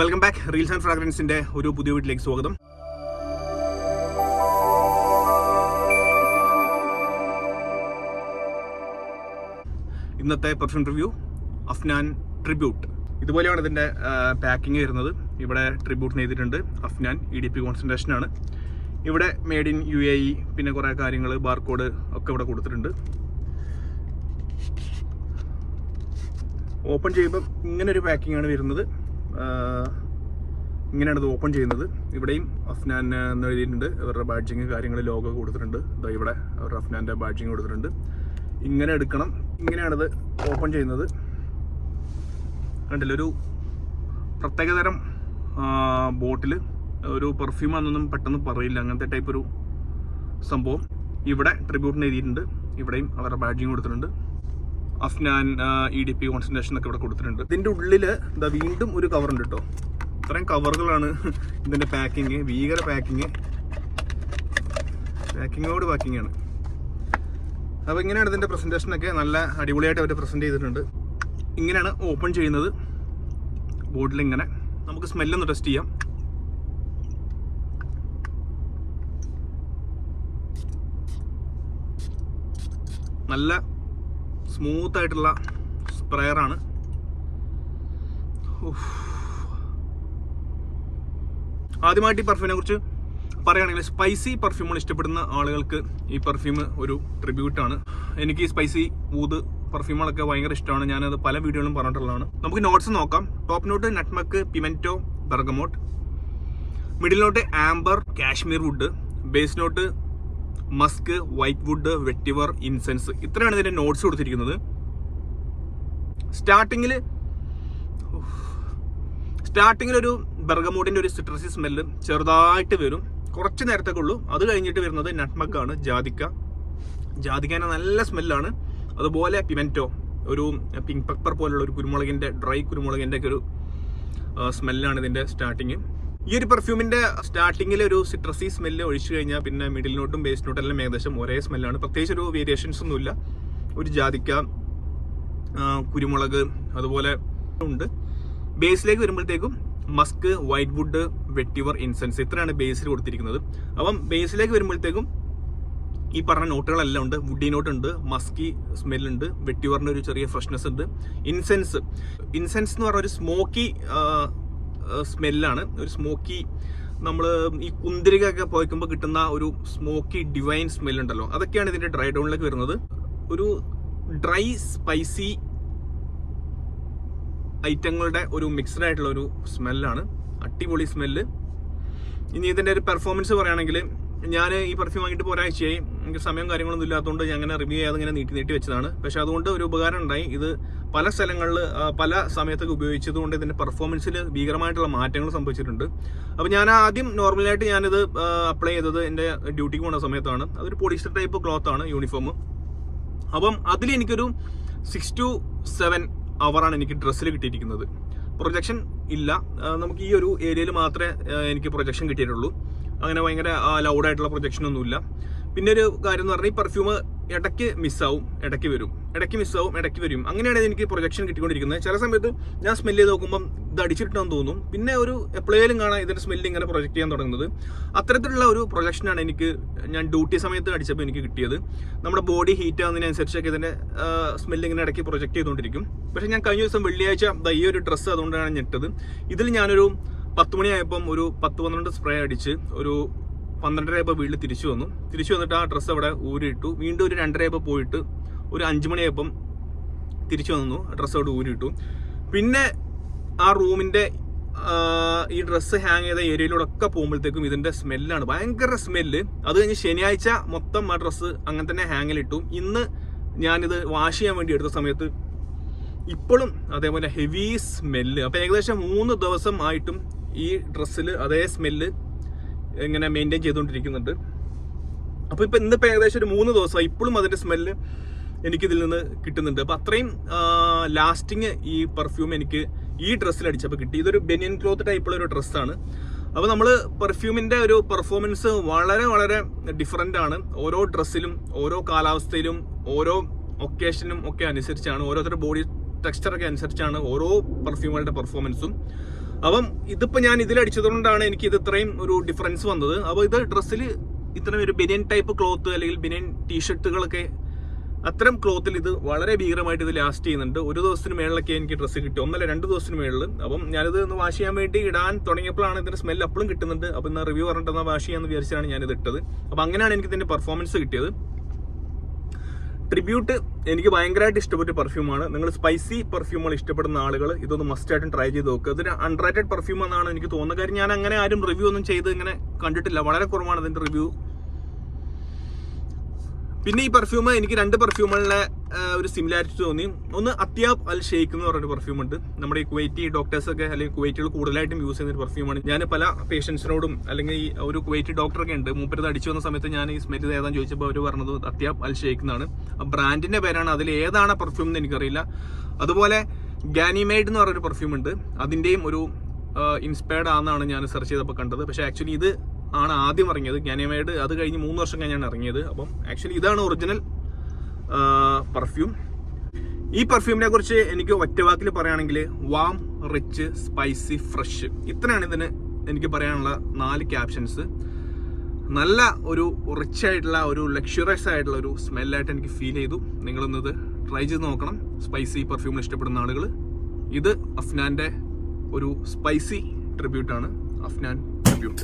Welcome back reels and ഫ്രാഗ്രൻസിന്റെ ഒരു പുതിയ വീട്ടിലേക്ക് സ്വാഗതം. ഇന്നത്തെ പെർഫ്യൂം റിവ്യൂ അഫ്നാൻ ട്രിബ്യൂട്ട് ഇതുപോലെയാണ് ഇതിന്റെ പാക്കിംഗ് വരുന്നത്. ഇവിടെ ട്രിബ്യൂട്ട് ചെയ്തിട്ടുണ്ട് Afnan E D P concentration ആണ്. ഇവിടെ made in U A E പിന്നെ കുറേ കാര്യങ്ങൾ ബാർകോഡ് ഒക്കെ ഇവിടെ കൊടുത്തിട്ടുണ്ട്. ഓപ്പൺ ചെയ്യുമ്പോൾ ഇങ്ങനെ ഒരു പാക്കിംഗ് ആണ് വരുന്നത്. ഇങ്ങനെയാണ് ഇത് ഓപ്പൺ ചെയ്യുന്നത്. ഇവിടെയും അഫ്നാൻ എന്ന് എഴുതിയിട്ടുണ്ട്. അവരുടെ ബാഡ്ജിങ് കാര്യങ്ങൾ ലോഗ് കൊടുത്തിട്ടുണ്ട്. ഇതാ ഇവിടെ അവരുടെ അഫ്നാന്റെ ബാഡ്ജിങ് കൊടുത്തിട്ടുണ്ട്. ഇങ്ങനെ എടുക്കണം. ഇങ്ങനെയാണിത് ഓപ്പൺ ചെയ്യുന്നത്. കണ്ടില്ല? ഒരു പ്രത്യേകതരം ബോട്ടിൽ ഒരു പെർഫ്യൂം ആണെന്നൊന്നും പെട്ടെന്ന് പറയില്ല. അങ്ങനത്തെ ടൈപ്പ് ഒരു സംഭവം. ഇവിടെ ട്രിബ്യൂട്ടിന് എഴുതിയിട്ടുണ്ട്. ഇവിടെയും അവരുടെ ബാഡ്ജിങ് കൊടുത്തിട്ടുണ്ട്. Afnan E D P concentration ഒക്കെ ഇവിടെ കൊടുത്തിട്ടുണ്ട്. ഇതിന്റെ ഉള്ളിൽ ഇതാ വീണ്ടും ഒരു കവർ ഉണ്ട് കേട്ടോ ഇത്രയും കവറുകളാണ് ഇതിന്റെ പാക്കിങ് ഭീകര പാക്കിങ് പാക്കിങ്ങോട് പാക്കിംഗ് ആണ്. അപ്പോൾ ഇങ്ങനെയാണ് ഇതിന്റെ പ്രസന്റേഷനൊക്കെ നല്ല അടിപൊളിയായിട്ട് അവർ പ്രസന്റ് ചെയ്തിട്ടുണ്ട്. ഇങ്ങനെയാണ് ഓപ്പൺ ചെയ്യുന്നത്. ബോട്ടിൽ ഇങ്ങനെ. നമുക്ക് സ്മെല്ലൊന്ന് ടെസ്റ്റ് ചെയ്യാം. നല്ല സ്മൂത്ത് ആയിട്ടുള്ള സ്പ്രെയറാണ് ആദ്യമായിട്ട് ഈ പെർഫ്യൂമിനെ കുറിച്ച് പറയുകയാണെങ്കിൽ സ്പൈസി പെർഫ്യൂമുകൾ ഇഷ്ടപ്പെടുന്ന ആളുകൾക്ക് ഈ പെർഫ്യൂം ഒരു ട്രിബ്യൂട്ടാണ് എനിക്ക് ഈ സ്പൈസി ഊത് പെർഫ്യൂമുകളൊക്കെ ഭയങ്കര ഇഷ്ടമാണ്. ഞാനത് പല വീഡിയോകളും പറഞ്ഞിട്ടുള്ളതാണ്. നമുക്ക് നോട്ട്സ് നോക്കാം. Top note nutmeg pimento bergamot middle note amber cashmere wood base note musk white wood vetiver incense ഇത്രയാണ് ഇതിന്റെ നോട്ട്സ് കൊടുത്തിരിക്കുന്നത്. സ്റ്റാർട്ടിങ്ങിൽ സ്റ്റാർട്ടിങ്ങിൽ ഒരു ബർഗമോട്ടിന്റെ ഒരു സിട്രസി സ്മെല്ല് ചെറുതായിട്ട് വരും. കുറച്ച് നേരത്തേക്ക് ഉള്ളൂ. അത് കഴിഞ്ഞിട്ട് വരുന്നത് നട്ട്മക്കാണ് ജാതിക്ക. ജാതിക്കാന നല്ല സ്മെല്ലാണ് അതുപോലെ പിമെന്റോ ഒരു പിങ്ക് പെപ്പർ പോലുള്ള ഒരു കുരുമുളകിന്റെ ഡ്രൈ കുരുമുളകിന്റെ ഒക്കെ ഒരു സ്മെല്ലാണ് ഇതിന്റെ സ്റ്റാർട്ടിങ് ഈ ഒരു പെർഫ്യൂമിന്റെ സ്റ്റാർട്ടിങ്ങിൽ ഒരു സിട്രസി സ്മെല്ല് ഒഴിച്ചു കഴിഞ്ഞാൽ പിന്നെ മിഡിൽ നോട്ടും ബേസ് നോട്ടും എല്ലാം ഏകദേശം ഒരേ സ്മെല്ലാണ് പ്രത്യേകിച്ച് ഒരു വേരിയേഷൻസ് ഒന്നുമില്ല. ഒരു ജാതിക്ക കുരുമുളക് അതുപോലെ ഉണ്ട്. ബേസിലേക്ക് വരുമ്പോഴത്തേക്കും musk white wood vetiver incense ഇത്രയാണ് ബേസിൽ കൊടുത്തിരിക്കുന്നത്. അപ്പം ബേസിലേക്ക് വരുമ്പോഴത്തേക്കും ഈ പറഞ്ഞ നോട്ടുകളെല്ലാം ഉണ്ട്. വുഡി നോട്ട് ഉണ്ട് മസ്കി സ്മെല്ലുണ്ട് വെട്ടിവറിന്റെ ഒരു ചെറിയ ഫ്രഷ്നെസ് ഉണ്ട് ഇൻസെൻസ് ഇൻസെൻസ് എന്ന് പറഞ്ഞ ഒരു സ്മോക്കി സ്മെല്ലാണ് ഒരു സ്മോക്കി നമ്മൾ ഈ കുന്തിരികയൊക്കെ പോയിക്കുമ്പോൾ കിട്ടുന്ന ഒരു സ്മോക്കി ഡിവൈൻ സ്മെല്ലുണ്ടല്ലോ അതൊക്കെയാണ് ഇതിന്റെ ഡ്രൈ ഡൗണിലേക്ക് വരുന്നത്. ഒരു ഡ്രൈ സ്പൈസി ഐറ്റങ്ങളുടെ ഒരു മിക്സ്ഡ് ആയിട്ടുള്ള ഒരു സ്മെല്ലാണ് അടിപൊളി സ്മെല്ല് ഇനി ഇതിന്റെ ഒരു പെർഫോമൻസ് പറയുകയാണെങ്കിൽ ഞാൻ ഈ പെർഫ്യൂം വാങ്ങിയിട്ട് ഇപ്പോൾ ഒരാഴ്ചയായി. എനിക്ക് സമയം കാര്യങ്ങളൊന്നും ഇല്ലാത്തതുകൊണ്ട് ഞാൻ അങ്ങനെ റിവ്യൂ ചെയ്യാതെ ഇങ്ങനെ നീട്ടി നീട്ടി വെച്ചതാണ്. പക്ഷെ അതുകൊണ്ട് ഒരു ഉപകാരം ഉണ്ടായി. ഇത് പല സ്ഥലങ്ങളിൽ പല സമയത്തൊക്കെ ഉപയോഗിച്ചതുകൊണ്ട് ഇതിന്റെ പെർഫോമൻസിൽ ഭീകരമായിട്ടുള്ള മാറ്റങ്ങൾ സംഭവിച്ചിട്ടുണ്ട്. അപ്പോൾ ഞാൻ ആദ്യം നോർമലായിട്ട് ഞാനിത് അപ്ലൈ ചെയ്തത് എന്റെ ഡ്യൂട്ടിക്ക് പോകുന്ന സമയത്താണ്. അതൊരു പോളിസ്റ്റർ ടൈപ്പ് ക്ലോത്ത് ആണ് യൂണിഫോം അപ്പം അതിൽ എനിക്കൊരു സിക്സ് ടു സെവൻ അവറാണ് എനിക്ക് ഡ്രസ്സിൽ കിട്ടിയിരിക്കുന്നത്. പ്രൊജക്ഷൻ ഇല്ല. നമുക്ക് ഈ ഒരു ഏരിയയിൽ മാത്രമേ എനിക്ക് പ്രൊജക്ഷൻ കിട്ടിയിട്ടുള്ളൂ. അങ്ങനെ ഭയങ്കര ലൗഡായിട്ടുള്ള പ്രൊജക്ഷൻ ഒന്നുമില്ല. പിന്നെ ഒരു കാര്യം എന്ന് പറഞ്ഞാൽ ഈ പെർഫ്യൂം ഇടയ്ക്ക് മിസ്സാവും ഇടയ്ക്ക് വരും. ഇടയ്ക്ക് മിസ്സാവും ഇടയ്ക്ക് വരും. അങ്ങനെയാണ് എനിക്ക് പ്രൊജക്ഷൻ കിട്ടിക്കൊണ്ടിരിക്കുന്നത്. ചില സമയത്ത് ഞാൻ സ്മെല്ല് ചെയ്ത് നോക്കുമ്പോൾ ഇത് അടിച്ചിട്ടാന്ന് തോന്നും. പിന്നെ ഒരു എപ്പോഴേലും കാണാൻ ഇതിന്റെ സ്മെല്ല് ഇങ്ങനെ പ്രൊജക്ട് ചെയ്യാൻ തുടങ്ങുന്നത്. അത്തരത്തിലുള്ള ഒരു പ്രൊജക്ഷനാണ് എനിക്ക് ഞാൻ ഡ്യൂട്ടി സമയത്ത് അടിച്ചപ്പോൾ എനിക്ക് കിട്ടിയത്. നമ്മുടെ ബോഡി ഹീറ്റ് ആവുന്നതിനനുസരിച്ചൊക്കെ ഇതിന്റെ സ്മെല്ല് ഇങ്ങനെ ഇടയ്ക്ക് പ്രൊജക്ട് ചെയ്തുകൊണ്ടിരിക്കും. പക്ഷേ ഞാൻ കഴിഞ്ഞ ദിവസം വെള്ളിയാഴ്ച ഈ ഒരു ഡ്രസ്സ് അതുകൊണ്ടാണ് ഞെട്ടത്. ഇതിൽ ഞാനൊരു പത്ത് മണിയായപ്പം ഒരു പത്ത് പന്ത്രണ്ട് സ്പ്രേ അടിച്ച് ഒരു പന്ത്രണ്ടരയപ്പോൾ വീട്ടിൽ തിരിച്ചു വന്നു. തിരിച്ചു വന്നിട്ട് ആ ഡ്രസ്സ് അവിടെ ഊരിയിട്ടു. വീണ്ടും ഒരു രണ്ടരയപ്പോൾ പോയിട്ട് ഒരു അഞ്ച് മണിയായപ്പം തിരിച്ചു വന്നു. ഡ്രസ്സ് അവിടെ ഊരിയിട്ടു. പിന്നെ ആ റൂമിന്റെ ഈ ഡ്രസ്സ് ഹാങ് ചെയ്ത ഏരിയയിലൂടെ ഒക്കെ പോകുമ്പോഴത്തേക്കും ഇതിന്റെ സ്മെല്ലാണ്. ഭയങ്കര സ്മെല്ല്. അത് കഴിഞ്ഞ് ശനിയാഴ്ച മൊത്തം ആ ഡ്രസ്സ് അങ്ങനെ തന്നെ ഹാങ്ങിലിട്ടു. ഇന്ന് ഞാനിത് വാഷ് ചെയ്യാൻ വേണ്ടി എടുത്ത സമയത്ത് ഇപ്പോഴും അതേപോലെ ഹെവി സ്മെല്ല്. അപ്പം ഏകദേശം മൂന്ന് ദിവസം ആയിട്ടും ഈ ഡ്രസ്സിൽ അതേ സ്മെല്ല് ഇങ്ങനെ മെയിന്റെയിൻ ചെയ്തുകൊണ്ടിരിക്കുന്നുണ്ട്. അപ്പോൾ ഇപ്പോൾ ഇന്നിപ്പോൾ ഏകദേശം ഒരു മൂന്ന് ദിവസമായി ഇപ്പോഴും അതിന്റെ സ്മെല്ല് എനിക്കിതിൽ നിന്ന് കിട്ടുന്നുണ്ട്. അപ്പോൾ അത്രയും ലാസ്റ്റിങ് ഈ പെർഫ്യൂം എനിക്ക് ഈ ഡ്രസ്സിൽ അടിച്ചപ്പോൾ കിട്ടി. ഇതൊരു ബെനിയൻ ക്ലോത്ത് ടൈപ്പുള്ള ഒരു ഡ്രസ്സാണ് അപ്പോൾ നമ്മൾ പെർഫ്യൂമിന്റെ ഒരു പെർഫോമൻസ് വളരെ വളരെ ഡിഫറെന്റ് ആണ്. ഓരോ ഡ്രസ്സിലും ഓരോ കാലാവസ്ഥയിലും ഓരോ ഒക്കേഷനും ഒക്കെ അനുസരിച്ചാണ് ഓരോരുത്തരുടെ ബോഡി ടെക്സ്ചറൊക്കെ അനുസരിച്ചാണ് ഓരോ പെർഫ്യൂമുകളുടെ പെർഫോമൻസും അപ്പം ഇതിപ്പോൾ ഞാൻ ഇതിലടിച്ചതുകൊണ്ടാണ് എനിക്ക് ഇത് ഇത്രയും ഒരു ഡിഫറൻസ് വന്നത്. അപ്പോൾ ഇത് ഡ്രസ്സിൽ ഇത്രയും ഒരു ബനിയൻ ടൈപ്പ് ക്ലോത്ത് അല്ലെങ്കിൽ ബനിയൻ ടീഷർട്ടുകളൊക്കെ അത്തരം ക്ലോത്തിൽ ഇത് വളരെ ഭീകരമായിട്ട് ഇത് ലാസ്റ്റ് ചെയ്യുന്നുണ്ട്. ഒരു ദിവസത്തിന് മേളിലൊക്കെ എനിക്ക് ഡ്രസ്സ് കിട്ടി. ഒന്നല്ല രണ്ട് ദിവസത്തിന് മേളിൽ അപ്പം ഞാനിത് ഒന്ന് വാഷ് ചെയ്യാൻ വേണ്ടി ഇടാൻ തുടങ്ങിയപ്പോഴാണ് ഇതിന്റെ സ്മെല്ല് അപ്പോഴും കിട്ടുന്നുണ്ട്. അപ്പം ഇന്ന് റിവ്യൂ പറഞ്ഞിട്ട് എന്നാൽ വാഷ് ചെയ്യാമെന്ന് വിചാരിച്ചാണ് ഞാനിത് ഇട്ടത്. അപ്പം അങ്ങനെയാണ് എനിക്ക് ഇതിന്റെ പെർഫോമൻസ് കിട്ടിയത്. ട്രിബ്യൂട്ട് എനിക്ക് ഭയങ്കരമായിട്ട് ഇഷ്ടപ്പെട്ട പെർഫ്യൂമാണ് നിങ്ങൾ സ്പൈസി പെർഫ്യൂമുകൾ ഇഷ്ടപ്പെടുന്ന ആളുകൾ ഇതൊന്ന് മസ്റ്റ് ആയിട്ടും ട്രൈ ചെയ്ത് നോക്കുക ഇതൊരു അൺറേറ്റഡ് പെർഫ്യൂം എന്നാണ് എനിക്ക് തോന്നുന്നത്. കാര്യം ഞാൻ അങ്ങനെ ആരും റിവ്യൂ ഒന്നും ചെയ്ത് ഇങ്ങനെ കണ്ടിട്ടില്ല. വളരെ കുറവാണ് ഇതിന്റെ റിവ്യൂ പിന്നെ ഈ പെർഫ്യൂം എനിക്ക് രണ്ട് പെർഫ്യൂമുകളിലെ ഒരു സിമിലാരിറ്റി തോന്നി. ഒന്ന് അത്യാബ് അൽ ഷെയ്ഖ് എന്ന് പറഞ്ഞൊരു പെർഫ്യൂം ഉണ്ട്. നമ്മുടെ ഈ കുവൈറ്റി ഡോക്ടേഴ്സ് ഒക്കെ അല്ലെങ്കിൽ കുവൈറ്റുകൾ കൂടുതലായിട്ടും യൂസ് ചെയ്യുന്ന ഒരു പെർഫ്യൂമാണ് ഞാൻ പല പേഷ്യൻസിനോടും അല്ലെങ്കിൽ ഈ ഒരു കുവൈറ്റി ഡോക്ടറൊക്കെ ഉണ്ട്. മൂപ്പരത് അടിച്ചു വന്ന സമയത്ത് ഞാൻ ഈ സ്മെൽ ഏതാന്ന് ചോദിച്ചപ്പോൾ അവർ പറഞ്ഞത് അത്യാബ് അൽ ഷെയ്ഖ് എന്നാണ്. ബ്രാൻഡിന്റെ പേരാണ് അതിൽ ഏതാണ് പെർഫ്യൂം എന്ന് എനിക്കറിയില്ല. അതുപോലെ ഗാനിമേഡ് എന്ന് പറഞ്ഞൊരു പെർഫ്യൂം ഉണ്ട്. അതിന്റെയും ഒരു ഇൻസ്പയർഡ് ആണെന്നാണ് ഞാൻ സെർച്ച് ചെയ്തപ്പോൾ കണ്ടത്. പക്ഷേ ആക്ച്വലി ഇത് ആണ് ആദ്യം ഇറങ്ങിയത്. ഗാനിമേഡ് അത് കഴിഞ്ഞ് മൂന്ന് വർഷം കഴിഞ്ഞാണ് ഇറങ്ങിയത്. അപ്പം ആക്ച്വലി ഇതാണ് ഒറിജിനൽ പെർഫ്യൂം ഈ പെർഫ്യൂമിനെ കുറിച്ച് എനിക്ക് ഒറ്റ വാക്കിൽ പറയുകയാണെങ്കിൽ വാം റിച്ച് സ്പൈസി ഫ്രഷ് ഇത്രയാണ് ഇതിന് എനിക്ക് പറയാനുള്ള നാല് ക്യാപ്ഷൻസ് നല്ല ഒരു റിച്ച് ആയിട്ടുള്ള ഒരു ലക്ഷറിയസ് ആയിട്ടുള്ള ഒരു സ്മെല്ലായിട്ട് എനിക്ക് ഫീൽ ചെയ്തു. നിങ്ങളൊന്നത് ട്രൈ ചെയ്ത് നോക്കണം. സ്പൈസി പെർഫ്യൂമിൽ ഇഷ്ടപ്പെടുന്ന ആളുകൾ ഇത് അഫ്നാന്റെ ഒരു സ്പൈസി ട്രിബ്യൂട്ടാണ് അഫ്നാൻ ട്രിബ്യൂട്ട്